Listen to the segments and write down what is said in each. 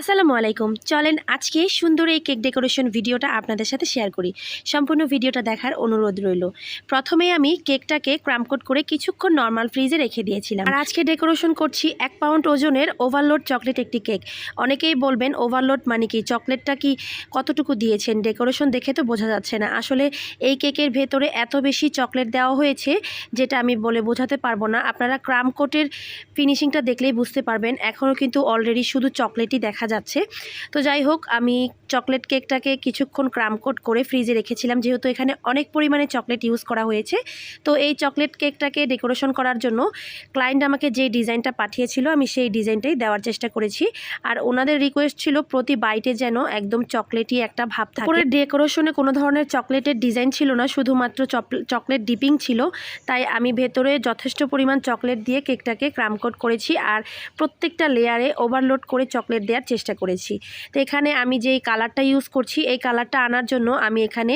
আসসালামু আলাইকুম। চলেন আজকে সুন্দর এই কেক ডেকোরেশন ভিডিওটা আপনাদের সাথে শেয়ার করি। সম্পূর্ণ ভিডিওটা দেখার অনুরোধ রইল। প্রথমে আমি কেকটাকে ক্রামকোট করে কিছুক্ষণ নর্মাল ফ্রিজে রেখে দিয়েছিলাম। আর আজকে ডেকোরেশন করছি এক পাউন্ড ওজনের ওভারলোড চকলেট একটি কেক। অনেকেই বলবেন, ওভারলোড মানে কি? চকলেটটা কি কতটুকু দিয়েছেন? ডেকোরেশন দেখে তো বোঝা যাচ্ছে না। আসলে এই কেকের ভেতরে এত বেশি চকলেট দেওয়া হয়েছে, যেটা আমি বলে বোঝাতে পারব না। আপনারা ক্রামকোটের ফিনিশিংটা দেখলেই বুঝতে পারবেন। এখনও কিন্তু অলরেডি শুধু চকলেটই দেখা যাচ্ছে। তো যাই হোক, আমি চকলেট কেকটাকে কিছুক্ষণ ক্রামকোট করে ফ্রিজে রেখেছিলাম, যেহেতু এখানে অনেক পরিমাণে চকলেট ইউজ করা হয়েছে। তো এই চকলেট কেকটাকে ডেকোরেশন করার জন্য ক্লায়েন্ট আমাকে যে ডিজাইনটা পাঠিয়েছিল, আমি সেই ডিজাইনটাই দেওয়ার চেষ্টা করেছি। আর ওনাদের রিকোয়েস্ট ছিল প্রতি বাইটে যেন একদম চকলেটই একটা ভাব থাকে। ডেকোরেশনে কোনো ধরনের চকলেটের ডিজাইন ছিল না, শুধুমাত্র চকলেট ডিপিং ছিল। তাই আমি ভেতরে যথেষ্ট পরিমাণ চকলেট দিয়ে কেকটাকে ক্রামকোট করেছি। আর প্রত্যেকটা লেয়ারে ওভারলোড করে চকলেট দেওয়ার চেষ্টা করেছি। তো এখানে আমি যেই কালারটা ইউজ করছি, এই কালারটা আনার জন্য আমি এখানে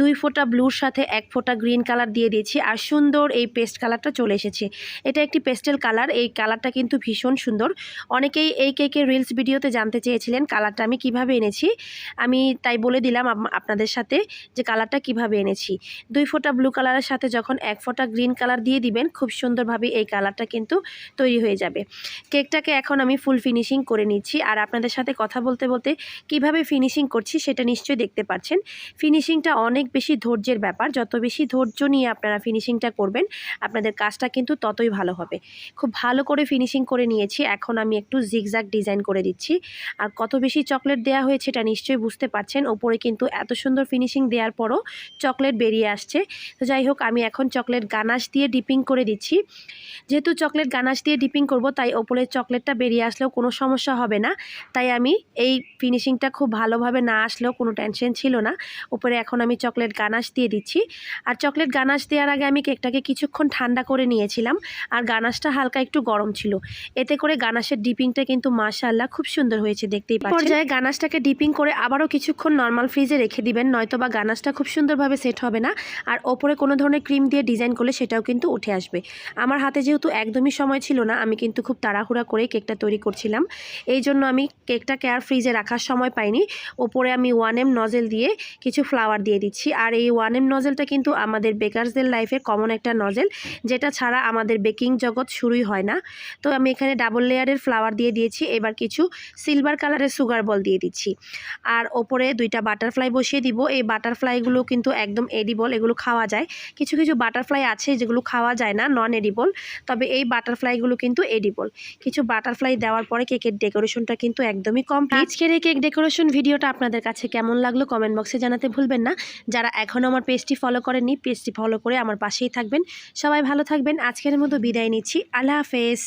দুই ফোঁটা ব্লুর সাথে এক ফোঁটা গ্রিন কালার দিয়ে দিয়েছি আর সুন্দর এই পেস্ট কালারটা চলে এসেছে। এটা একটি পেস্টেল কালার এই কালারটা কিন্তু ভীষণ সুন্দর। অনেকেই এই কেকের রিলস ভিডিওতে জানতে চেয়েছিলেন কালারটা আমি কীভাবে এনেছি। আমি তাই বলে দিলাম আপনাদের সাথে যে কালারটা কীভাবে এনেছি। দুই ফোঁটা ব্লু কালারের সাথে যখন এক ফোঁটা গ্রিন কালার দিয়ে দিবেন, খুব সুন্দরভাবে এই কালারটা কিন্তু তৈরি হয়ে যাবে। কেকটাকে এখন আমি ফুল ফিনিশিং করে নিচ্ছি আর আপনাদের সাথে কথা বলতে বলতে কীভাবে ফিনিশিং করছি সেটা নিশ্চয়ই দেখতে পাচ্ছেন। ফিনিশিংটা অনেক বেশি ধৈর্যের ব্যাপার। যত বেশি ধৈর্য নিয়ে আপনারা ফিনিশিংটা করবেন, আপনাদের কাজটা কিন্তু ততই ভালো হবে। খুব ভালো করে ফিনিশিং করে নিয়েছি। এখন আমি একটু জিগজ্যাগ ডিজাইন করে দিচ্ছি। আর কত বেশি চকলেট দেওয়া হয়েছে এটা নিশ্চয়ই বুঝতে পারছেন। ওপরে কিন্তু এত সুন্দর ফিনিশিং দেওয়ার পরও চকলেট বেরিয়ে আসছে। তো যাই হোক, আমি এখন চকলেট গানাশ দিয়ে ডিপিং করে দিচ্ছি। যেহেতু চকলেট গানাশ দিয়ে ডিপিং করব, তাই ওপরের চকলেটটা বেরিয়ে আসলেও কোনো সমস্যা হবে না। তাই আমি এই ফিনিশিংটা খুব ভালোভাবে না আসলেও কোনো টেনশন ছিল না। উপরে এখন আমি চকলেট গানাশ দিয়ে দিচ্ছি। আর চকলেট গানাশ দেওয়ার আগে আমি কেকটাকে কিছুক্ষণ ঠান্ডা করে নিয়েছিলাম। আর গানাশটা হালকা একটু গরম ছিল। এতে করে গানাশের ডিপিংটা কিন্তু মাশাআল্লাহ খুব সুন্দর হয়েছে, দেখতেই পাচ্ছেন। পর্যায়ে গানাশটাকে ডিপিং করে আবারও কিছুক্ষণ নর্মাল ফ্রিজে রেখে দিবেন, নয়তো বা গানাশটা খুব সুন্দরভাবে সেট হবে না। আর ওপরে কোনো ধরনের ক্রিম দিয়ে ডিজাইন করলে সেটাও কিন্তু উঠে আসবে। আমার হাতে যেহেতু একদমই সময় ছিল না, আমি কিন্তু খুব তাড়াহুড়া করে কেকটা তৈরি করছিলাম। এই জন্য আমি কেকটাকে আর ফ্রিজে রাখার সময় পাইনি। ওপরে আমি ওয়ান এম নজেল দিয়ে কিছু ফ্লাওয়ার দিয়ে দিচ্ছি। আর এই ওয়ান এম নজেলটা কিন্তু আমাদের বেকারসদের লাইফে কমন একটা নজেল, যেটা ছাড়া আমাদের বেকিং জগৎ শুরুই হয় না। তো আমি এখানে ডাবল লেয়ারের ফ্লাওয়ার দিয়ে দিয়েছি। এবার কিছু সিলভার কালারের সুগার বল দিয়ে দিচ্ছি। আর ওপরে দুইটা বাটারফ্লাই বসিয়ে দিব। এই বাটারফ্লাইগুলো কিন্তু একদম এডিবল, এগুলো খাওয়া যায়। কিছু কিছু বাটারফ্লাই আছে যেগুলো খাওয়া যায় না, নন এডিবল। তবে এই বাটারফ্লাইগুলো কিন্তু এডিবল। কিছু বাটারফ্লাই দেওয়ার পরে কেকের ডেকোরেশনটা কিন্তু একদমই কম আজকের এই কেক ডেকোরেশন ভিডিওটা আপনাদের কাছে কেমন লাগল কমেন্ট বক্সে জানাতে ভুলবেন না। যারা এখনও আমার পেজটি ফলো করেননি পেজটি ফলো করে আমার পাশেই থাকবেন। সবাই ভালো থাকবেন। আজকের মতো বিদায় নিচ্ছি। আল্লাহ হাফেজ।